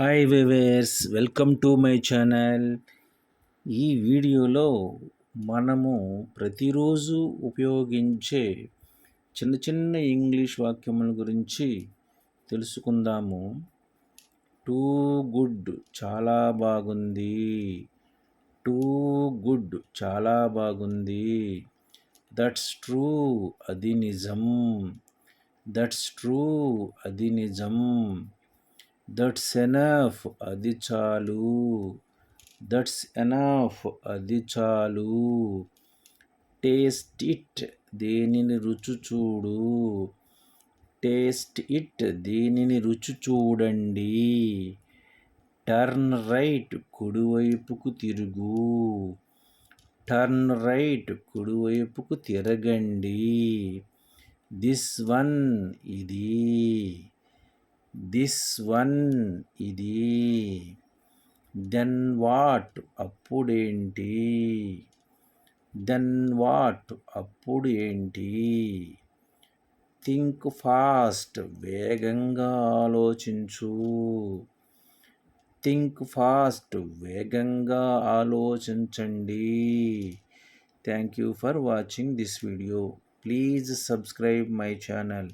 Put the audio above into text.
Hi viewers welcome to my channel ఈ వీడియోలో మనము ప్రతిరోజు ఉపయోగించే చిన్న చిన్న ఇంగ్లీష్ వాక్యముల గురించి తెలుసుకుందాము. టూ గుడ్ చాలా బాగుంది. టూ గుడ్ చాలా బాగుంది. దట్స్ ట్రూ అది నిజం. దట్స్ ట్రూ అది నిజం. దట్స్ ఎనఫ్ అది చాలు. దట్స్ ఎనఫ్ అది చాలు. టేస్ట్ ఇట్ దేనిని రుచి చూడు. టేస్ట్ ఇట్ దేనిని రుచి చూడండి. టర్న్ రైట్ కుడివైపుకు తిరుగు. టర్న్ రైట్ కుడివైపుకు తిరగండి. దిస్ వన్ ఇది. దిస్ వన్ ఇది. Then what? అప్పుడేంటి? Then what? అప్పుడు ఏంటి థింక్ ఫాస్ట్ వేగంగా ఆలోచించు. థింక్ ఫాస్ట్ వేగంగా ఆలోచించండి. Thank you for watching this video. Please subscribe my channel.